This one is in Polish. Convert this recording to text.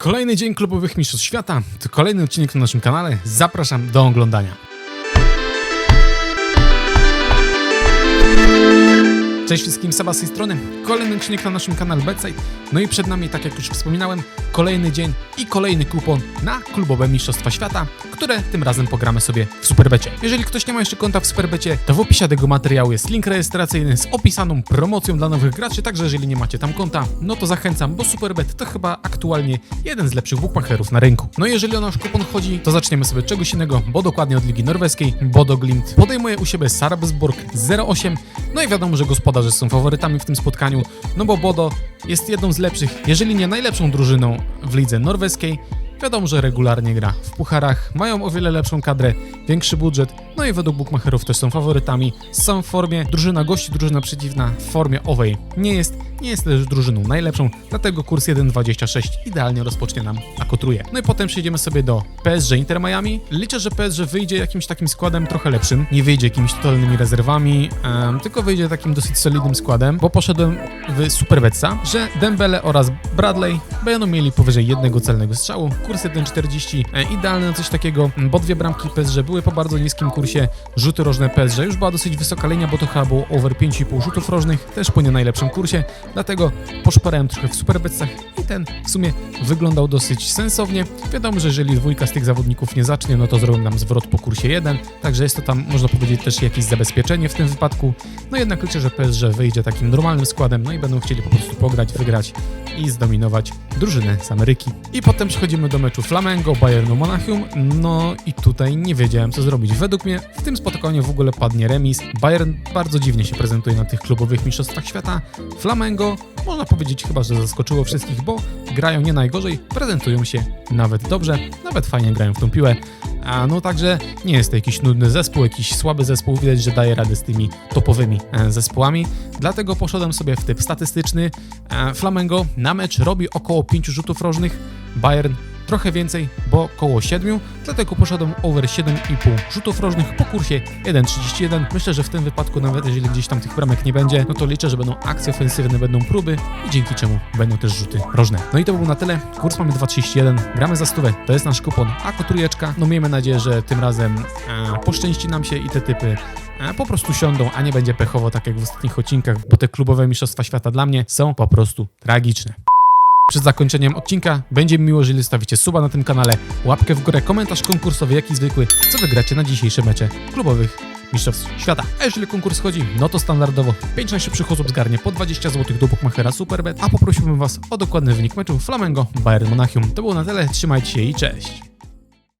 Kolejny dzień klubowych mistrzostw świata. To kolejny odcinek na naszym kanale. Zapraszam do oglądania. Cześć wszystkim, Seba z tej strony. Kolejny odcinek na naszym kanale Bedside. No i przed nami, tak jak już wspominałem, kolejny dzień i kolejny kupon na klubowe mistrzostwa świata, które tym razem pogramy sobie w Superbecie. Jeżeli ktoś nie ma jeszcze konta w Superbecie, to w opisie tego materiału jest link rejestracyjny z opisaną promocją dla nowych graczy, także jeżeli nie macie tam konta, no to zachęcam, bo Superbet to chyba aktualnie jeden z lepszych bookmacherów na rynku. No i jeżeli o nasz kupon chodzi, to zaczniemy sobie czegoś innego, bo dokładnie od Ligi Norweskiej Bodo Glimt podejmuje u siebie Sarpsborg 08, no i wiadomo, że gospodarze są faworytami w tym spotkaniu, no bo Bodo jest jedną z lepszych, jeżeli nie najlepszą drużyną w lidze norweskiej. Wiadomo, że regularnie gra w pucharach, mają o wiele lepszą kadrę, większy budżet, no i według bookmacherów też są faworytami. Są w formie, drużyna gości, drużyna przeciwna w formie owej nie jest, nie jest też drużyną najlepszą, dlatego kurs 1.26 idealnie rozpocznie nam akotruje. No i potem przejdziemy sobie do PSG Inter Miami. Liczę, że PSG wyjdzie jakimś takim składem trochę lepszym, nie wyjdzie jakimiś totalnymi rezerwami, em, tylko wyjdzie takim dosyć solidnym składem, bo poszedłem w Superbetsa, że Dembele oraz Bradley będą mieli powyżej jednego celnego strzału. Kurs 1.40 e, idealny na coś takiego, bo dwie bramki PSG były po bardzo niskim kursie. Rzuty rożne PSG już była dosyć wysoka linia, bo to chyba było over 5,5 rzutów rożnych, też po nie najlepszym kursie, dlatego poszparałem trochę w Superbetsach i ten w sumie wyglądał dosyć sensownie. Wiadomo, że jeżeli dwójka z tych zawodników nie zacznie, no to zrobią nam zwrot po kursie 1, także jest to tam, można powiedzieć, też jakieś zabezpieczenie w tym wypadku. No jednak liczę, że PSG wyjdzie takim normalnym składem, no i będą chcieli po prostu pograć, wygrać i zdominować drużynę z Ameryki. I potem przechodzimy do meczu Flamengo, Bayernu Monachium. No i tutaj nie wiedziałem co zrobić. Według mnie w tym spotkaniu w ogóle padnie remis. Bayern bardzo dziwnie się prezentuje na tych klubowych mistrzostwach świata. Flamengo można powiedzieć chyba, że zaskoczyło wszystkich, bo grają nie najgorzej, prezentują się nawet dobrze, nawet fajnie grają w tą piłę. A no także nie jest to jakiś nudny zespół, jakiś słaby zespół, widać, że daje radę z tymi topowymi e, zespołami. Dlatego poszedłem sobie w typ statystyczny. E, Flamengo na mecz robi około 5 rzutów rożnych, Bayern trochę więcej, bo około 7, dlatego poszedłem over 7,5 rzutów rożnych po kursie 1,31. Myślę, że w tym wypadku nawet jeżeli gdzieś tam tych bramek nie będzie, no to liczę, że będą akcje ofensywne, będą próby i dzięki czemu będą też rzuty rożne. No i to było na tyle. Kurs mamy 2,31, gramy za stówę, to jest nasz kupon, a kotujeczka, no miejmy nadzieję, że tym razem e, poszczęści nam się i te typy e, po prostu siądą, a nie będzie pechowo tak jak w ostatnich odcinkach, bo te klubowe mistrzostwa świata dla mnie są po prostu tragiczne. Przed zakończeniem odcinka będzie mi miło, jeżeli zostawicie suba na tym kanale, łapkę w górę, komentarz konkursowy, jaki zwykły, co wygracie na dzisiejsze mecze klubowych mistrzostw świata. A jeżeli konkurs chodzi, no to standardowo 5 najszybszych osób zgarnie po 20 zł do Bookmachera Superbet, a poprosiłbym Was o dokładny wynik meczu Flamengo Bayern Monachium. To było na tyle, trzymajcie się i cześć!